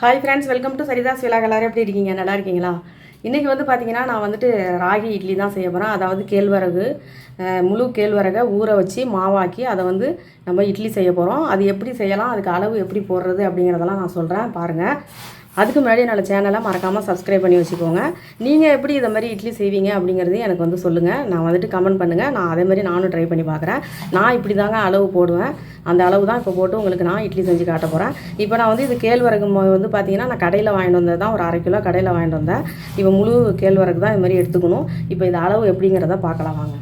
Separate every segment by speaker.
Speaker 1: hi friends welcome to Saritha's விழாக் எல்லோரும் எப்படி இருக்கீங்க நல்லா இருக்கீங்களா இன்றைக்கி வந்து பார்த்திங்கன்னா நான் வந்துட்டு ராகி இட்லி தான் செய்ய போகிறேன் அதாவது கேழ்வரகு முழு கேழ்வரகை ஊற வச்சு மாவாக்கி அதை வந்து நம்ம இட்லி செய்ய போகிறோம் அது எப்படி செய்யலாம் அதுக்கு அளவு எப்படி போடுறது அப்படிங்கிறதெல்லாம் நான் சொல்கிறேன் பாருங்கள் அதுக்கு முன்னாடி என்னோடய சேனலை மறக்காமல் சப்ஸ்கிரைப் பண்ணி வச்சுக்கோங்க நீங்கள் எப்படி இதை மாதிரி இட்லி செய்வீங்க அப்படிங்கிறது எனக்கு வந்து சொல்லுங்கள் நான் வந்துட்டு கமெண்ட் பண்ணுங்கள் நான் அதே மாதிரி நானும் ட்ரை பண்ணி பார்க்குறேன் நான் இப்படி தாங்க அளவு போடுவேன் அந்த அளவு தான் இப்போ போட்டு உங்களுக்கு நான் இட்லி செஞ்சு காட்ட போகிறேன் இப்போ நான் வந்து இது கேழ்வரகு வந்து பார்த்தீங்கன்னா நான் கடையில் வாங்கிட்டு வந்தது தான் ஒரு அரை கிலோ கடையில் வாங்கிட்டு வந்தேன் இப்போ முழு கேழ்வரகு தான் இது மாதிரி எடுத்துக்கணும் இப்போ இது அளவு எப்படிங்கிறத பார்க்கலாம் வாங்க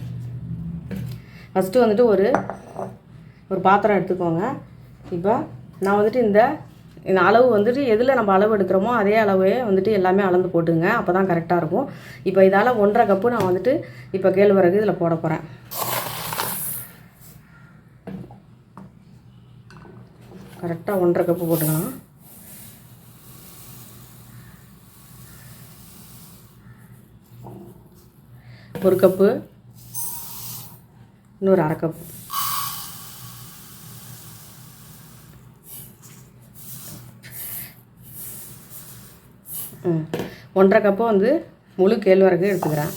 Speaker 1: ஃபஸ்ட்டு வந்துட்டு ஒரு ஒரு பாத்திரம் எடுத்துக்கோங்க இப்போ நான் வந்துட்டு இந்த இந்த அளவு வந்துட்டு எதில் நம்ம அளவு எடுக்கிறோமோ அதே அளவே வந்துட்டு எல்லாமே அளந்து போட்டுங்க அப்போ தான் கரெக்டாக இருக்கும் இப்போ இதால் ஒன்றரை கப்பு நான் வந்துட்டு இப்போ கேழ்வரகு இதில் போட போகிறேன் கரெக்டாக ஒன்றரை கப்பு போட்டுக்கலாம் ஒரு கப்பு இன்னொரு அரை கப்பு ஒன்றரை கப்பு வந்து முழு கேழ்வரகு எடுத்துக்கிறேன்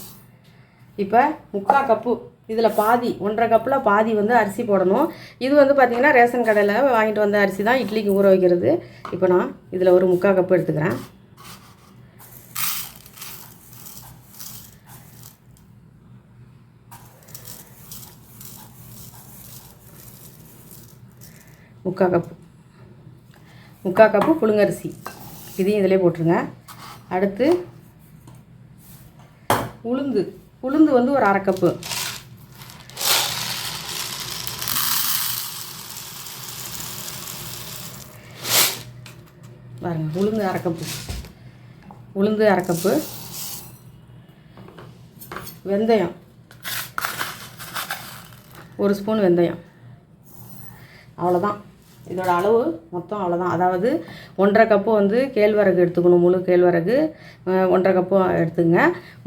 Speaker 1: இப்போ முக்கால் கப்பு இதில் பாதி ஒன்றரை கப்பில் பாதி வந்து அரிசி போடணும் இது வந்து பார்த்திங்கன்னா ரேஷன் கடையில் வாங்கிட்டு வந்த அரிசி தான் இட்லிக்கு ஊற வைக்கிறது இப்போ நான் இதில் ஒரு முக்கால் கப்பு எடுத்துக்கிறேன் முக்கால் கப்பு முக்கால் கப்பு புழுங்கரிசி இதையும் இதிலே போட்டுருங்க அடுத்து உளுந்து உளுந்து வந்து ஒரு அரை கப்பு பாருங்க உளுந்து அரை கப்பு உளுந்து அரை கப்பு வெந்தயம் ஒரு ஸ்பூன் வெந்தயம் அவ்வளோதான் இதோட அளவு மொத்தம் அவ்வளோதான் அதாவது ஒன்றரை கப்பு வந்து கேழ்வரகு எடுத்துக்கணும் முழு கேழ்வரகு ஒன்றரை கப்பு எடுத்துங்க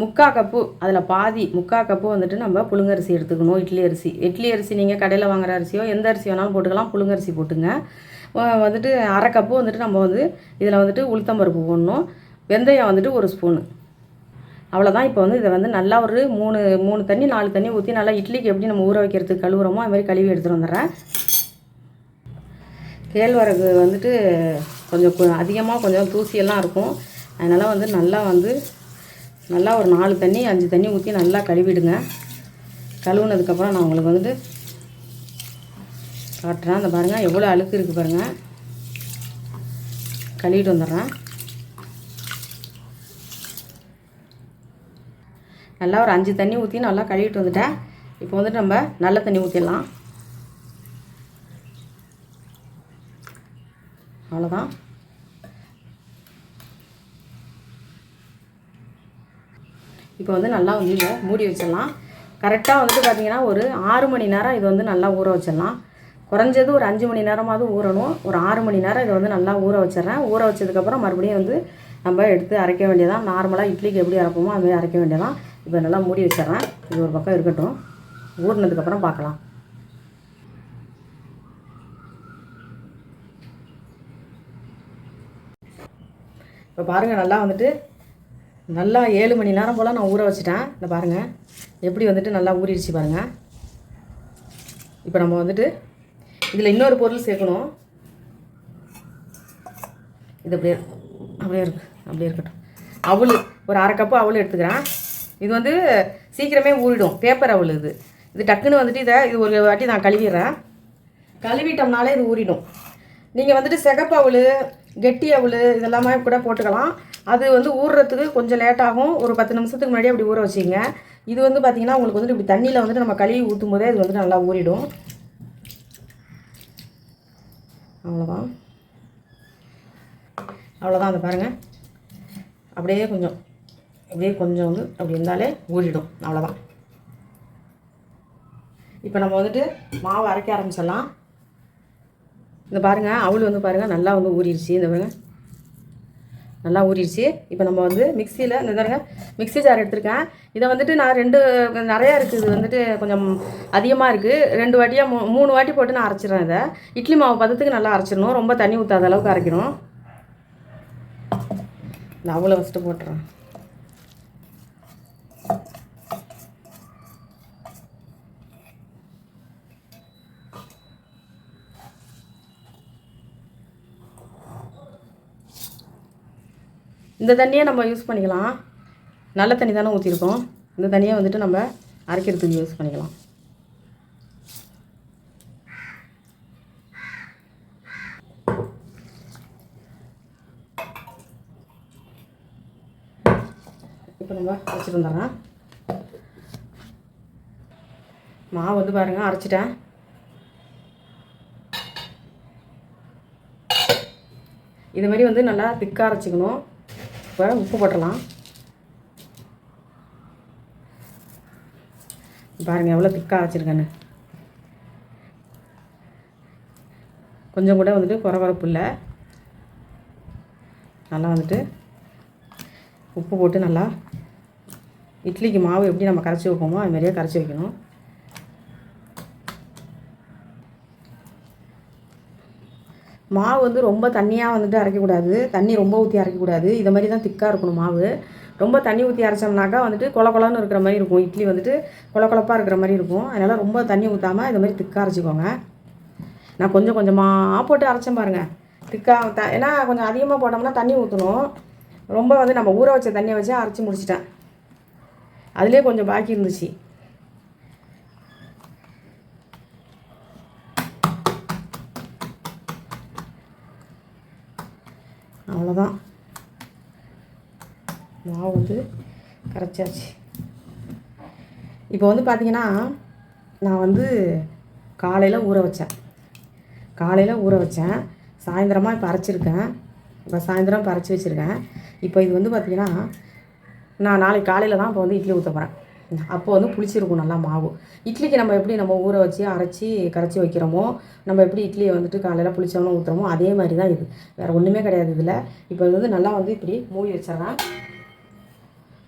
Speaker 1: முக்கால் கப்பு அதில் பாதி முக்கால் கப்பு வந்துட்டு நம்ம புழுங்கரிசி எடுத்துக்கணும் இட்லி அரிசி இட்லி அரிசி நீங்கள் கடையில் வாங்குற அரிசியோ எந்த அரிசி வேணாலும் போட்டுக்கலாம் புழுங்கரிசி போட்டுங்க வந்துட்டு அரை கப்பு வந்துட்டு நம்ம வந்து இதில் வந்துட்டு உளுத்தம்பருப்பு போடணும் வெந்தயம் வந்துட்டு ஒரு ஸ்பூனு அவ்வளோதான் இப்போ வந்து இதை வந்து நல்லா ஒரு மூணு மூணு தண்ணி நாலு தண்ணி ஊற்றி நல்லா இட்லிக்கு எப்படி நம்ம ஊற வைக்கிறதுக்கு கழுவுறோமோ அது மாதிரி கழுவி எடுத்துகிட்டு வந்துடுறேன் கேழ்வரகு வந்துட்டு கொஞ்சம் அதிகமாக கொஞ்சம் தூசியெல்லாம் இருக்கும் அதனால் வந்து நல்லா வந்து நல்லா ஒரு நாலு தண்ணி அஞ்சு தண்ணி ஊற்றி நல்லா கழுவிடுங்க கழுவுனதுக்கப்புறம் நான் உங்களுக்கு வந்துட்டு காட்டுறேன் அந்த பாருங்கள் எவ்வளோ அழுக்கு இருக்குது பாருங்கள் கழுவிட்டு வந்துடுறேன் நல்லா ஒரு அஞ்சு தண்ணி ஊற்றி நல்லா கழுவிட்டு வந்துட்டேன் இப்போ வந்துட்டு நம்ம நல்ல தண்ணி ஊற்றிடலாம் அவ்வளோதான் இப்போ வந்து நல்லா வந்து இதை மூடி வச்சிடலாம் கரெக்டாக வந்துட்டு பார்த்தீங்கன்னா ஒரு ஆறு மணி நேரம் இது வந்து நல்லா ஊற வச்சிடலாம் குறைஞ்சது ஒரு அஞ்சு மணி நேரமாவது ஊறணும் ஒரு ஆறு மணி நேரம் இதை வந்து நல்லா ஊற வச்சிட்றேன் ஊற வச்சதுக்கப்புறம் மறுபடியும் வந்து நம்ம எடுத்து அரைக்க வேண்டியதான் நார்மலாக இட்லிக்கு எப்படி அரைப்போமோ அதுமாதிரி அரைக்க வேண்டியதான் இப்போ நல்லா மூடி வச்சிட்றேன் இது ஒரு பக்கம் இருக்கட்டும் ஊறினதுக்கப்புறம் பார்க்கலாம் இப்போ பாருங்கள் நல்லா வந்துட்டு நல்லா ஏழு மணி நேரம் போல் நான் ஊற வச்சுட்டேன் இந்த பாருங்கள் எப்படி வந்துட்டு நல்லா ஊறிடுச்சு பாருங்கள் இப்போ நம்ம வந்துட்டு இதில் இன்னொரு பொருள் சேர்க்கணும் இது அப்படியே அப்படியே இருக்கு அப்படியே இருக்கட்டும் அவள் ஒரு அரை கப்பு அவள் எடுத்துக்கிறேன் இது வந்து சீக்கிரமே ஊறிடும் பேப்பர் அவள் இது இது டக்குன்னு வந்துட்டு இதை இது ஒரு வாட்டி நான் கழுவிடுறேன் கழுவிட்டோம்னாலே இது ஊறிடும் நீங்கள் வந்துட்டு சிகப்பு அவள் கெட்டி அவள் இதெல்லாமே கூட போட்டுக்கலாம் அது வந்து ஊறுறதுக்கு கொஞ்சம் லேட்டாகும் ஒரு பத்து நிமிஷத்துக்கு முன்னாடி அப்படி ஊற வச்சிங்க இது வந்து பார்த்திங்கன்னா உங்களுக்கு வந்துட்டு இப்படி தண்ணியில் வந்துட்டு நம்ம கழுவி ஊற்றும் போதே இது வந்துட்டு நல்லா ஊறிடும் அவ்வளோதான் அவ்வளோதான் அந்த பாருங்கள் அப்படியே கொஞ்சம் அப்படியே கொஞ்சம் வந்து அப்படி இருந்தாலே ஊறிடும் அவ்வளோதான் இப்போ நம்ம வந்துட்டு மாவு அரைக்க ஆரம்பிச்சிடலாம் இந்த பாருங்கள் அவள் வந்து பாருங்கள் நல்லா வந்து ஊறிடுச்சு இந்த பாருங்கள் நல்லா ஊறிடுச்சு இப்போ நம்ம வந்து மிக்சியில் இந்த பாருங்க மிக்சி ஜார் எடுத்திருக்கேன் இதை வந்துட்டு நான் ரெண்டு நிறையா இருக்குது இது வந்துட்டு கொஞ்சம் அதிகமாக இருக்குது ரெண்டு வாட்டியாக மூ மூணு வாட்டி போட்டு நான் அரைச்சிடுறேன் இதை இட்லி மாவு பதத்துக்கு நல்லா அரைச்சிடணும் ரொம்ப தண்ணி ஊற்றாத அளவுக்கு அரைக்கணும் இந்த அவ்வளோ ஃபஸ்ட்டு போட்டுறேன் இந்த தண்ணியை நம்ம யூஸ் பண்ணிக்கலாம் நல்ல தண்ணி தானே ஊற்றிருக்கோம் இந்த தண்ணியை வந்துட்டு நம்ம அரைக்கிறதுக்கு யூஸ் பண்ணிக்கலாம் இப்போ நம்ம வச்சுருந்துடுறோம் மாவு வந்து பாருங்கள் அரைச்சிட்டேன் இது மாதிரி வந்து நல்லா திக்காக அரைச்சிக்கணும் இப்போ உப்பு போட்டலாம் பாருங்கள் எவ்வளோ திக்காக வச்சுருக்கேன்னு கொஞ்சம் கூட வந்துட்டு குறவரப்பு இல்லை நல்லா வந்துட்டு உப்பு போட்டு நல்லா இட்லிக்கு மாவு எப்படி நம்ம கரைச்சி வைப்போமோ அது மாதிரியே கரைச்சி வைக்கணும் மாவு வந்து ரொம்ப தண்ணியாக வந்துட்டு அரைக்கக்கூடாது தண்ணி ரொம்ப ஊற்றி அரைக்கக்கூடாது இதை மாதிரி தான் திக்காக இருக்கணும் மாவு ரொம்ப தண்ணி ஊற்றி அரைச்சோம்னாக்கா வந்துட்டு கொல கொலன்னு இருக்கிற மாதிரி இருக்கும் இட்லி வந்துட்டு கொல இருக்கிற மாதிரி இருக்கும் அதனால் ரொம்ப தண்ணி ஊற்றாமல் இது மாதிரி திக்காக அரைச்சிக்கோங்க நான் கொஞ்சம் கொஞ்சமாக போட்டு அரைச்சேன் பாருங்கள் திக்காக த ஏன்னா கொஞ்சம் அதிகமாக போட்டோம்னா தண்ணி ஊற்றணும் ரொம்ப வந்து நம்ம ஊற வச்ச தண்ணியை வச்சு அரைச்சி முடிச்சிட்டேன் அதிலே கொஞ்சம் பாக்கி இருந்துச்சு அவ்வளோதான் மாவு வந்து கரைச்சாச்சு இப்போ வந்து பார்த்தீங்கன்னா நான் வந்து காலையில் ஊற வச்சேன் காலையில் ஊற வச்சேன் சாயந்தரமாக இப்போ அரைச்சிருக்கேன் இப்போ சாயந்தரம் இப்போ அரைச்சி வச்சுருக்கேன் இப்போ இது வந்து பார்த்திங்கன்னா நான் நாளைக்கு காலையில் தான் இப்போ வந்து இட்லி ஊற்ற போகிறேன் அப்போ வந்து புளிச்சிருக்கும் நல்லா மாவு இட்லிக்கு நம்ம எப்படி நம்ம ஊற வச்சு அரைச்சி கரைச்சி வைக்கிறோமோ நம்ம எப்படி இட்லியை வந்துட்டு காலையில் புளிச்சவனும் ஊற்றுறோமோ அதே மாதிரி தான் இது வேறு ஒன்றுமே கிடையாது இதில் இப்போ வந்து நல்லா வந்து இப்படி மூடி வச்சிடறேன்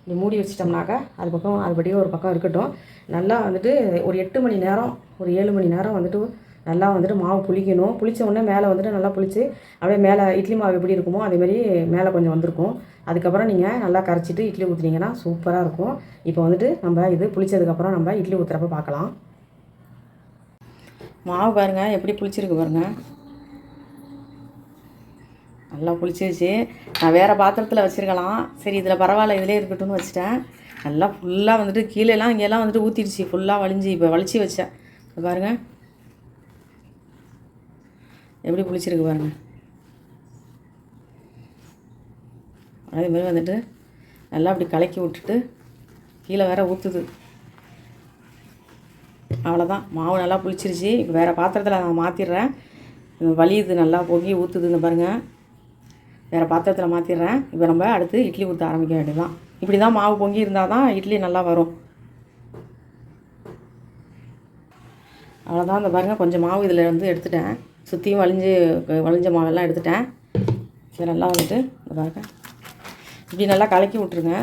Speaker 1: இப்படி மூடி வச்சிட்டோம்னாக்கா அது பக்கம் அதுபடியே ஒரு பக்கம் இருக்கட்டும் நல்லா வந்துட்டு ஒரு எட்டு மணி நேரம் ஒரு ஏழு மணி நேரம் வந்துட்டு நல்லா வந்துட்டு மாவு புளிக்கணும் புளித்த உடனே மேலே வந்துட்டு நல்லா புளித்து அப்படியே மேலே இட்லி மாவு எப்படி இருக்குமோ அதேமாதிரி மேலே கொஞ்சம் வந்திருக்கும் அதுக்கப்புறம் நீங்கள் நல்லா கரைச்சிட்டு இட்லி ஊற்றுனீங்கன்னா சூப்பராக இருக்கும் இப்போ வந்துட்டு நம்ம இது புளித்ததுக்கப்புறம் நம்ம இட்லி ஊற்றுறப்ப பார்க்கலாம் மாவு பாருங்கள் எப்படி புளிச்சிருக்கு பாருங்கள் நல்லா புளிச்சிருச்சு நான் வேறு பாத்திரத்தில் வச்சுருக்கலாம் சரி இதில் பரவாயில்ல இதிலே இருக்கட்டும்னு வச்சுட்டேன் நல்லா ஃபுல்லாக வந்துட்டு கீழேலாம் இங்கேலாம் வந்துட்டு ஊற்றிடுச்சு ஃபுல்லாக வலிஞ்சு இப்போ வலிச்சு வச்சேன் பாருங்கள் எப்படி புளிச்சிருக்கு பாருங்கள் மாதிரி வந்துட்டு நல்லா அப்படி கலக்கி விட்டுட்டு கீழே வேற ஊற்றுது அவ்வளோதான் மாவு நல்லா புளிச்சிருச்சு இப்போ வேறு பாத்திரத்தில் நான் மாற்றிடுறேன் வலியுது நல்லா பொங்கி ஊற்றுதுன்னு பாருங்கள் வேறு பாத்திரத்தில் மாற்றிடுறேன் இப்போ நம்ம அடுத்து இட்லி ஊற்ற ஆரம்பிக்க வேண்டியதான் இப்படி தான் மாவு பொங்கி இருந்தால் தான் இட்லி நல்லா வரும் அவ்வளோதான் இந்த பாருங்கள் கொஞ்சம் மாவு இதில் வந்து எடுத்துட்டேன் சுற்றியும் வளைஞ்சு வளைஞ்ச மாவெல்லாம் எடுத்துட்டேன் இது நல்லா வந்துட்டு பாருங்க இப்படி நல்லா கலக்கி விட்ருங்க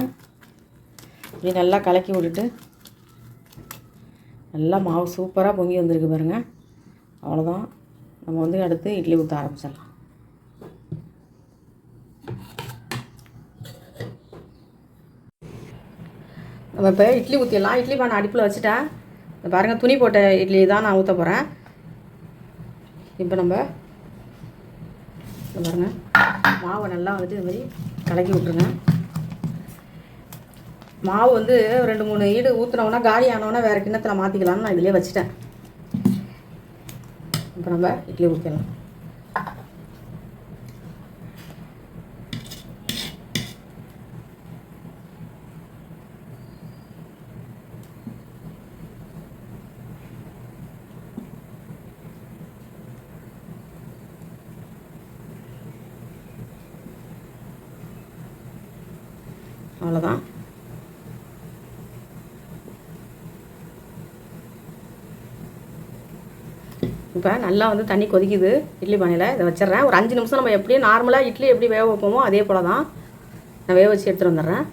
Speaker 1: இப்படி நல்லா கலக்கி விட்டுட்டு நல்லா மாவு சூப்பராக பொங்கி வந்திருக்கு பாருங்கள் அவ்வளோதான் நம்ம வந்து அடுத்து இட்லி ஊற்ற ஆரம்பிச்சிடலாம் நம்ம இப்போ இட்லி ஊற்றிடலாம் இட்லி பானை அடுப்பில் வச்சுட்டேன் பாருங்கள் துணி போட்ட இட்லி தான் நான் ஊற்ற போகிறேன் இப்போ நம்ம பாருங்கள் மாவை நல்லா வந்துட்டு இது மாதிரி கலக்கி விட்ருங்க மாவு வந்து ரெண்டு மூணு ஈடு ஊற்றினோன்னா காலி ஆனோன்னா வேறு கிண்ணத்தில் மாற்றிக்கலாம்னு நான் இதிலே வச்சுட்டேன் இப்போ நம்ம இட்லி ஊற்றிடலாம் அவ்வளோதான் இப்போ நல்லா வந்து தண்ணி கொதிக்குது இட்லி பானையில் இதை வச்சிட்றேன் ஒரு அஞ்சு நிமிஷம் நம்ம எப்படியும் நார்மலாக இட்லி எப்படி வேக வைப்போமோ அதே போல் தான் நான் வேக வச்சு எடுத்துகிட்டு வந்துடுறேன்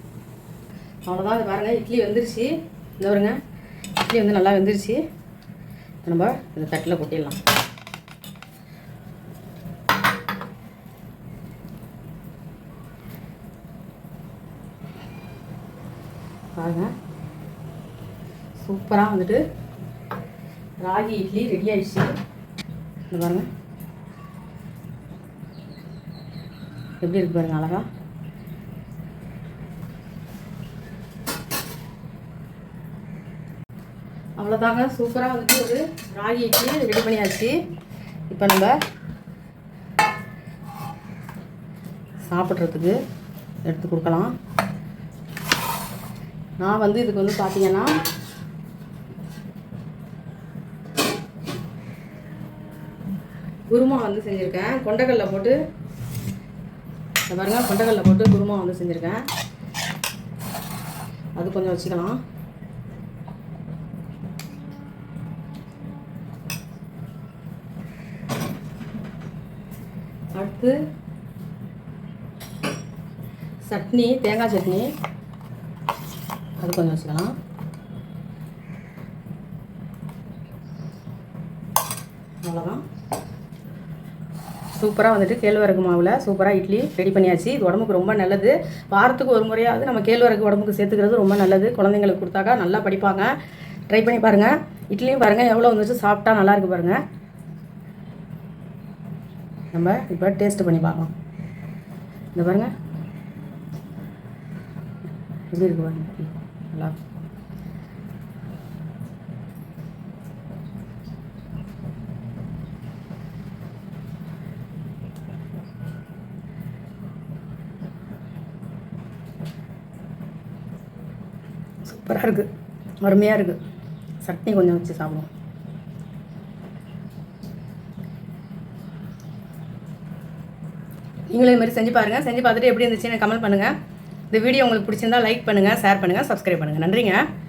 Speaker 1: அவ்வளோதான் இது பாருங்கள் இட்லி வெந்துருச்சு இந்த வருங்க இட்லி வந்து நல்லா வெந்துருச்சு நம்ம இந்த தட்டில் கொட்டிடலாம் பாருங்கள் சூப்பராக வந்துட்டு ராகி இட்லி ரெடி ஆயிடுச்சு இந்த பாருங்கள் எப்படி இருக்கு பாருங்கள் அழகா அவ்வளோதாங்க சூப்பராக வந்துட்டு ஒரு ராகி இட்லி ரெடி பண்ணியாச்சு இப்போ நம்ம சாப்பிட்றதுக்கு எடுத்து கொடுக்கலாம் நான் வந்து இதுக்கு வந்து பார்த்தீங்கன்னா குருமா வந்து செஞ்சுருக்கேன் கொண்டக்கல்ல போட்டு பாருங்க கொண்டக்கல்ல போட்டு குருமா வந்து செஞ்சுருக்கேன் அது கொஞ்சம் வச்சுக்கலாம் அடுத்து சட்னி தேங்காய் சட்னி அது கொஞ்சம் வச்சுக்கலாம் அவ்வளோதான் சூப்பராக வந்துட்டு கேழ்வரகு மாவில் சூப்பராக இட்லி ரெடி பண்ணியாச்சு இது உடம்புக்கு ரொம்ப நல்லது வாரத்துக்கு ஒரு முறையாவது நம்ம கேழ்வரகு உடம்புக்கு சேர்த்துக்கிறது ரொம்ப நல்லது குழந்தைங்களுக்கு கொடுத்தாக்கா நல்லா படிப்பாங்க ட்ரை பண்ணி பாருங்கள் இட்லியும் பாருங்கள் எவ்வளோ வந்துட்டு சாப்பிட்டா நல்லாயிருக்கு பாருங்கள் நம்ம இப்போ டேஸ்ட் பண்ணி பார்க்கலாம் இந்த பாருங்கள் எப்படி இருக்கு பாருங்கள் நல்லா சூப்பராக இருக்குது அருமையாக இருக்குது சட்னி கொஞ்சம் வச்சு சாப்பிடுவோம் நீங்களும் இது மாதிரி செஞ்சு பாருங்கள் செஞ்சு பார்த்துட்டு எப்படி இருந்துச்சுன்னு கமெண்ட் பண்ணுங்கள் இந்த வீடியோ உங்களுக்கு பிடிச்சிருந்தா லைக் பண்ணுங்கள் ஷேர் பண்ணுங்கள் சப்ஸ்கிரைப் பண்ணுங்கள் நன்றிங்க